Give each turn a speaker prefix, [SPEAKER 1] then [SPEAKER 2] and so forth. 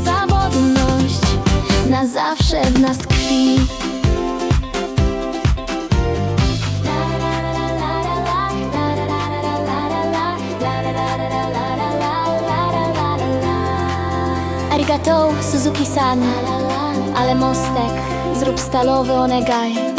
[SPEAKER 1] niezawodność na zawsze w nas tkwi. Arigatou, Suzuki-san, ale mostek zrób stalowy onegai.